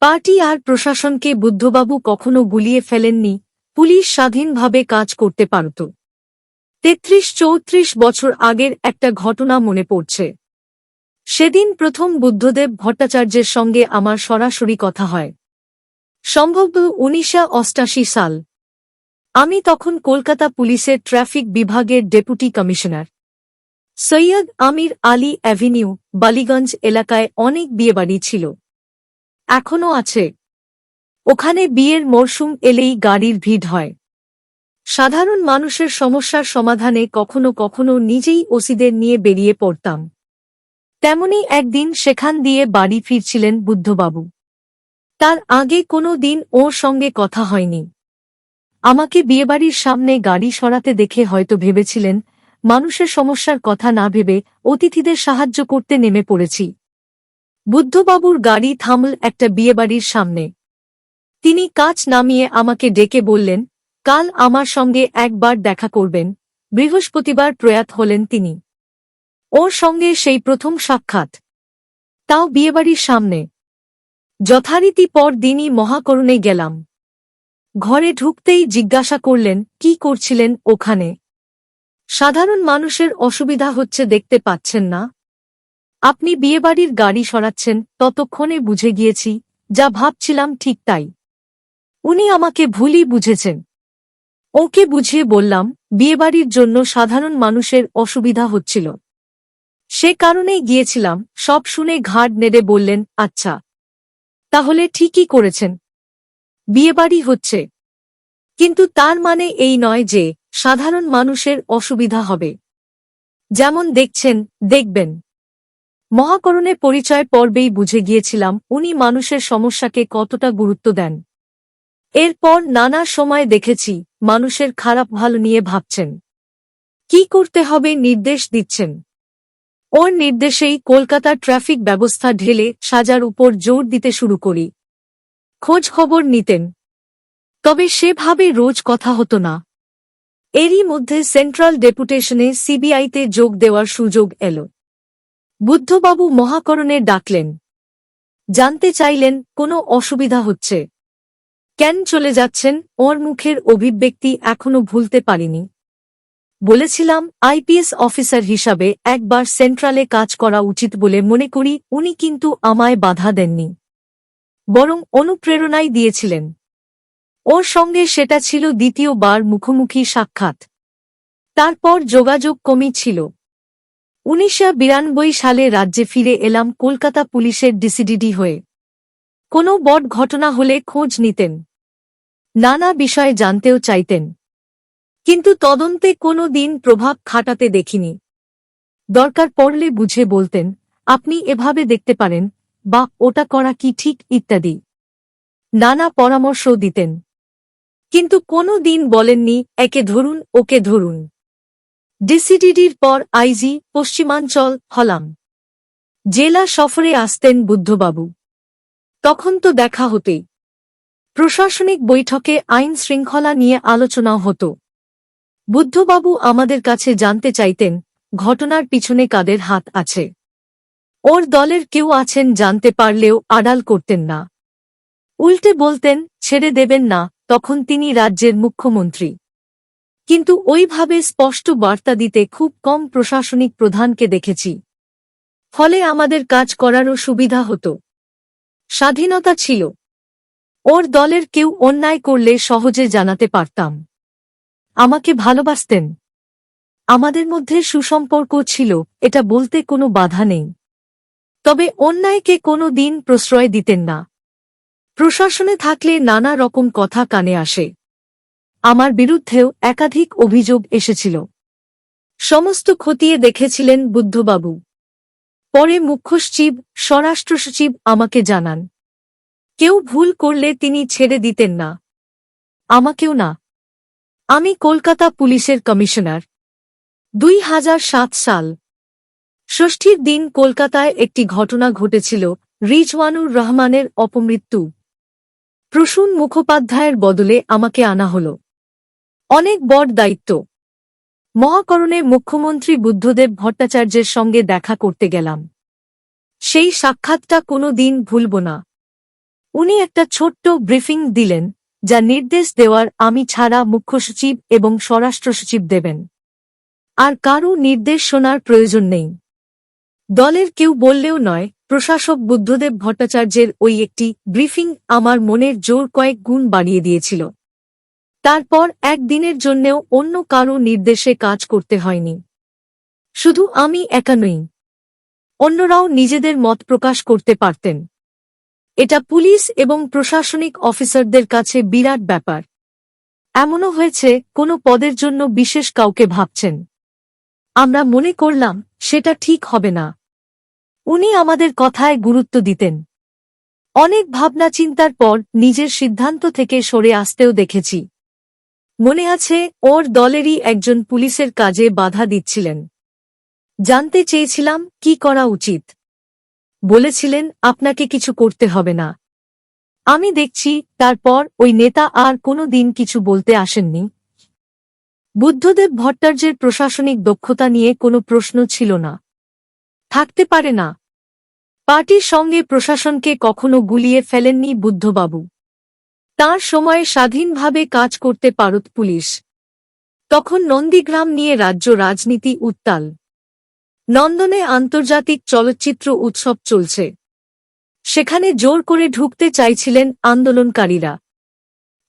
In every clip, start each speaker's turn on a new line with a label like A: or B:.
A: Party আর প্রশাসনকে বুদ্ধবাবু কখনো গুলিয়ে ফেলেননি, পুলিশ স্বাধীনভাবে কাজ করতে পারত। তেত্রিশ চৌত্রিশ বছর আগের একটা ঘটনা মনে পড়ছে। সেদিন প্রথম বুদ্ধদেব ভট্টাচার্যের সঙ্গে আমার সরাসরি কথা হয়। সম্ভবত উনিশশো অষ্টাশি সাল। আমি তখন কলকাতা পুলিশের ট্রাফিক বিভাগের deputy commissioner. Syed Amir Ali avenue, Ballygunge এলাকায় অনেক বিয়েবাড়ি ছিল। এখনও আছে। ওখানে বিয়ের মরশুম এলেই গাড়ির ভিড় হয়। সাধারণ মানুষের সমস্যার সমাধানে কখনো কখনো নিজেই ওসিদের নিয়ে বেরিয়ে পড়তাম। তেমনি একদিন সেখান দিয়ে বাড়ি ফিরছিলেন বুদ্ধবাবু। তার আগে কোনো দিন ওর সঙ্গে কথা হয়নি। আমাকে বিয়েবাড়ির সামনে গাড়ি সরাতে দেখে হয়তো ভেবেছিলেন, মানুষের সমস্যার কথা না ভেবে অতিথিদের সাহায্য করতে নেমে পড়েছি। বুদ্ধবাবুর গাড়ি থামল একটা বিয়েবাড়ির সামনে। তিনি কাজ নামিয়ে আমাকে ডেকে বললেন, কাল আমার সঙ্গে একবার দেখা করবেন। বৃহস্পতিবার প্রয়াত হলেন তিনি। ওর সঙ্গে সেই প্রথম সাক্ষাৎ। তাও বিয়েবাড়ির সামনে। যথারীতি পর দিনই মহাকরণে গেলাম। ঘরে ঢুকতেই জিজ্ঞাসা করলেন, কি করছিলেন ওখানে? সাধারণ মানুষের অসুবিধা হচ্ছে দেখতে পাচ্ছেন না। আপনি বিয়েবাড়ির গাড়ি সরাচ্ছেন, ততক্ষণে বুঝে গিয়েছি, যা ভাবছিলাম ঠিক তাই। উনি আমাকে ভুলই বুঝেছেন। ওকে বুঝিয়ে বললাম, বিয়েবাড়ির জন্য সাধারণ মানুষের অসুবিধা হচ্ছিল। সে কারণেই গিয়েছিলাম, সব শুনে ঘাড় নেড়ে বললেন আচ্ছা। তাহলে ঠিকই করেছেন। বিয়েবাড়ি হচ্ছে। কিন্তু তার মানে এই নয় যে, সাধারণ মানুষের অসুবিধা হবে। যেমন দেখছেন, দেখবেন। মহাকরণে পরিচয় পর্বেই বুঝে গিয়েছিলাম উনি মানুষের সমস্যাকে কতটা গুরুত্ব দেন। এরপর নানা সময় দেখেছি মানুষের খারাপ ভালো নিয়ে ভাবছেন। কি করতে হবে নির্দেশ দিচ্ছেন। ওর নির্দেশেই কলকাতার ট্রাফিক ব্যবস্থা ঢেলে সাজার উপর জোর দিতে শুরু করি। খোঁজ খবর নিতেন। তবে সেভাবে রোজ কথা হতো না। এরই মধ্যে সেন্ট্রাল ডেপুটেশনে সিবিআইতে যোগ দেওয়ার সুযোগ এল। বুদ্ধবাবু মহাকরণে ডাকলেন। জানতে চাইলেন, কোনো অসুবিধা হচ্ছে। কেন চলে যাচ্ছেন? ওর মুখের অভিব্যক্তি এখনও ভুলতে পারিনি। বলেছিলাম, আইপিএস অফিসার হিসাবে একবার সেন্ট্রালে কাজ করা উচিত বলে মনে করি, উনি কিন্তু আমায় বাধা দেননি। বরং অনুপ্রেরণাই দিয়েছিলেন। ওর সঙ্গে সেটা ছিল দ্বিতীয়বার মুখোমুখি সাক্ষাৎ। তারপর যোগাযোগ কমই ছিল। উনিশশো বিরানব্বই সালে রাজ্যে ফিরে এলাম কলকাতা পুলিশের ডিসিডিডি হয়ে। কোনো বট ঘটনা হলে খোঁজ নিতেন। নানা বিষয়ে জানতেও চাইতেন। কিন্তু তদন্তে কোনো দিন প্রভাব খাটাতে দেখিনি। দরকার পড়লে বুঝে বলতেন, আপনি এভাবে দেখতে পারেন, বা ওটা করা কি ঠিক? ইত্যাদি। নানা পরামর্শ দিতেন। কিন্তু কোনো দিন বলেননি, একে ধরুন, ওকে ধরুন। ডিসিডিডির পর আইজি পশ্চিমাঞ্চল, হলাম। জেলা সফরে আসতেন বুদ্ধবাবু। তখন তো দেখা হতেই। প্রশাসনিক বৈঠকে আইন শৃঙ্খলা নিয়ে আলোচনাও হতো। বুদ্ধবাবু আমাদের কাছে জানতে চাইতেন, ঘটনার পিছনে কাদের হাত আছে। ওর দলের কেউ আছেন জানতে পারলেও আড়াল করতেন না। উল্টে বলতেন, ছেড়ে দেবেন না। তখন তিনি রাজ্যের মুখ্যমন্ত্রী। কিন্তু ওইভাবে স্পষ্ট বার্তা দিতে খুব কম প্রশাসনিক প্রধানকে দেখেছি। ফলে আমাদের কাজ করারও সুবিধা হতো। স্বাধীনতা ছিল। ওর দলের কেউ অন্যায় করলে সহজে জানাতে পারতাম। আমাকে ভালোবাসতেন। আমাদের মধ্যে সুসম্পর্ক ছিল, এটা বলতে কোনো বাধা নেই। তবে অন্যায়কে কোনো দিন প্রশ্রয় দিতেন না। প্রশাসনে থাকলে নানা রকম কথা কানে আসে। আমার বিরুদ্ধেও একাধিক অভিযোগ এসেছিল। সমস্ত খতিয়ে দেখেছিলেন বুদ্ধবাবু। পরে মুখ্য সচিব স্বরাষ্ট্র সচিব আমাকে জানান। কেউ ভুল করলে তিনি ছেড়ে দিতেন না। আমাকেও না। আমি কলকাতা পুলিশের কমিশনার। দুই হাজার সাত সাল। ষষ্ঠীর দিন কলকাতায় একটি ঘটনা ঘটেছিল, রিজওয়ানুর রহমানের অপমৃত্যু। প্রসূন মুখোপাধ্যায়ের বদলে আমাকে আনা হল। অনেক বড় দায়িত্ব। মহাকরণে মুখ্যমন্ত্রী বুদ্ধদেব ভট্টাচার্যের সঙ্গে দেখা করতে গেলাম। সেই সাক্ষাৎটা কোনো দিন ভুলব না। উনি একটা ছোট্ট ব্রিফিং দিলেন, যা নির্দেশ দেওয়ার আমি ছাড়া মুখ্য সচিব এবং স্বরাষ্ট্র সচিব দেবেন। আর কারও নির্দেশ শোনার প্রয়োজন নেই। দলের কেউ বললেও নয়, প্রশাসক বুদ্ধদেব ভট্টাচার্যের ওই একটি ব্রিফিং আমার মনের জোর কয়েক গুণ বাড়িয়ে দিয়েছিল। তারপর একদিনের জন্যেও অন্য কারও নির্দেশে কাজ করতে হয়নি। শুধু আমি একা নই। অন্যরাও নিজেদের মত প্রকাশ করতে পারতেন। এটা পুলিশ এবং প্রশাসনিক অফিসারদের কাছে বিরাট ব্যাপার। এমনও হয়েছে, কোনো পদের জন্য বিশেষ কাউকে ভাবছেন। আমরা মনে করলাম, সেটা ঠিক হবে না। উনি আমাদের কথায় গুরুত্ব দিতেন। অনেক ভাবনা চিন্তার পর নিজের সিদ্ধান্ত থেকে সরে আসতেও দেখেছি। মনে আছে, ওর দলেরই একজন পুলিশের কাজে বাধা দিচ্ছিলেন। জানতে চেয়েছিলাম, কি করা উচিত? বলেছিলেন, আপনাকে কিছু করতে হবে না। আমি দেখছি, তারপর ওই নেতা আর কোনো দিন কিছু বলতে আসেননি। বুদ্ধদেব ভট্টাচার্যের প্রশাসনিক দক্ষতা নিয়ে কোনো প্রশ্ন ছিল না। থাকতে পারে না। পার্টির সঙ্গে প্রশাসনকে কখনো গুলিয়ে ফেলেননি বুদ্ধবাবু। তার সময়ে স্বাধীনভাবে কাজ করতে পারত পুলিশ। তখন নন্দীগ্রাম নিয়ে রাজ্য রাজনীতি উত্তাল। নন্দনে আন্তর্জাতিক চলচ্চিত্র উৎসব চলছে। সেখানে জোর করে ঢুকতে চাইছিলেন আন্দোলনকারীরা।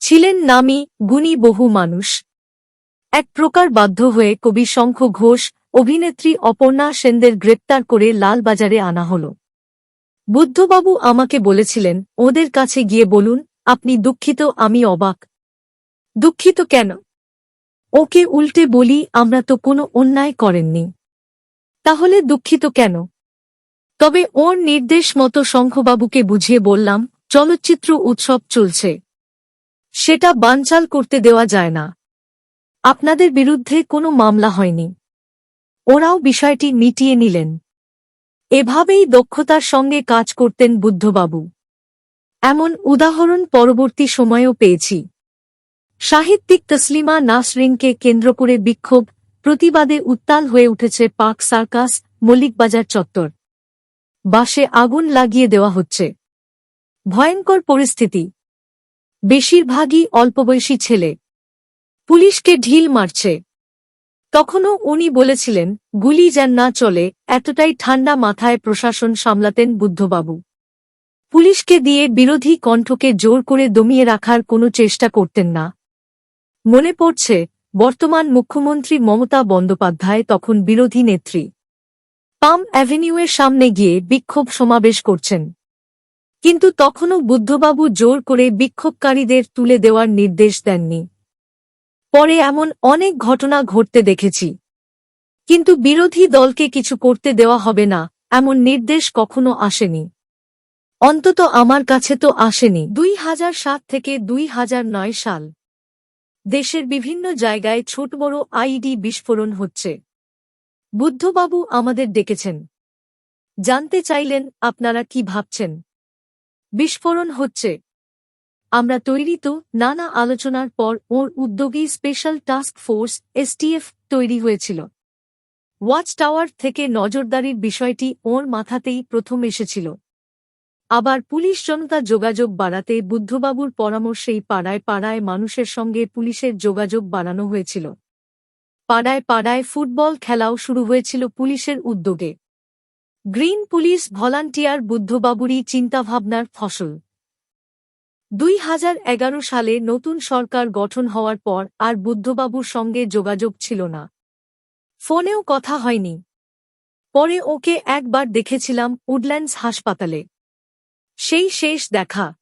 A: ছিলেন নামি, গুণী বহু মানুষ। এক প্রকার বাধ্য হয়ে কবি শঙ্খ ঘোষ, অভিনেত্রী অপর্ণা সেনদের গ্রেপ্তার করে লালবাজারে আনা হল। বুদ্ধবাবু আমাকে বলেছিলেন, ওদের কাছে গিয়ে বলুন আপনি দুঃখিত, আমি অবাক। দুঃখিত কেন? ওকে উল্টে বলি, আমরা তো কোনো অন্যায় করেননি। তাহলে দুঃখিত কেন? তবে ওর নির্দেশ মতো শঙ্খবাবুকে বুঝিয়ে বললাম, চলচ্চিত্র উৎসব চলছে। সেটা বানচাল করতে দেওয়া যায় না। আপনাদের বিরুদ্ধে কোনো মামলা হয়নি। ওরাও বিষয়টি মিটিয়ে নিলেন। এভাবেই দক্ষতার সঙ্গে কাজ করতেন বুদ্ধবাবু। এমন উদাহরণ পরবর্তী সময়েও পেয়েছি। সাহিত্যিক তসলিমা নাসরিনকে কেন্দ্র করে বিক্ষোভ, প্রতিবাদে উত্তাল হয়ে উঠেছে পার্ক সার্কাস, মল্লিকবাজার চত্বর। বাসে আগুন লাগিয়ে দেওয়া হচ্ছে। ভয়ঙ্কর পরিস্থিতি। বেশিরভাগই অল্পবয়সী ছেলে। পুলিশকে ঢিল মারছে। তখনও উনি বলেছিলেন, গুলি যেন না চলে, এতটাই ঠান্ডা মাথায় প্রশাসন সামলাতেন বুদ্ধবাবু। পুলিশকে দিয়ে বিরোধী কণ্ঠকে জোর করে দমিয়ে রাখার কোনো চেষ্টা করতেন না। মনে পড়ছে, বর্তমান মুখ্যমন্ত্রী মমতা বন্দ্যোপাধ্যায় তখন বিরোধী নেত্রী। পাম অ্যাভিনিউয়ের সামনে গিয়ে বিক্ষোভ সমাবেশ করছেন। কিন্তু তখনও বুদ্ধবাবু জোর করে বিক্ষোভকারীদের তুলে দেওয়ার নির্দেশ দেননি। পরে এমন অনেক ঘটনা ঘটতে দেখেছি। কিন্তু বিরোধী দলকে কিছু করতে দেওয়া হবে না, এমন নির্দেশ কখনো আসেনি। অন্তত আমার কাছে তো আসেনি। দুই হাজার সাত থেকে দুই হাজার নয় সাল। দেশের বিভিন্ন জায়গায় ছোট বড় আইডি বিস্ফোরণ হচ্ছে। বুদ্ধবাবু আমাদের ডেকেছেন। জানতে চাইলেন আপনারা কি ভাবছেন? বিস্ফোরণ হচ্ছে। আমরা তৈরি তো নানা আলোচনার পর ওর উদ্যোগী স্পেশাল টাস্ক ফোর্স এসটিএফ তৈরি হয়েছিল। ওয়াচ টাওয়ার থেকে নজরদারির বিষয়টি ওর মাথাতেই প্রথম এসেছিল। আবার পুলিশ জনতা যোগাযোগ বাড়াতে বুদ্ধবাবুর পরামর্শেই পাড়ায় পাড়ায় মানুষের সঙ্গে পুলিশের যোগাযোগ বাড়ানো হয়েছিল। পাড়ায় পাড়ায় ফুটবল খেলাও শুরু হয়েছিল পুলিশের উদ্যোগে। গ্রিন পুলিশ ভলান্টিয়ার বুদ্ধবাবুরই চিন্তাভাবনার ফসল। দুই হাজার এগারো সালে নতুন সরকার গঠন হওয়ার পর আর বুদ্ধবাবুর সঙ্গে যোগাযোগ ছিল না। ফোনেও কথা হয়নি। পরে ওকে একবার দেখেছিলাম উডল্যান্ডস হাসপাতালে। সেই শেষ দেখা।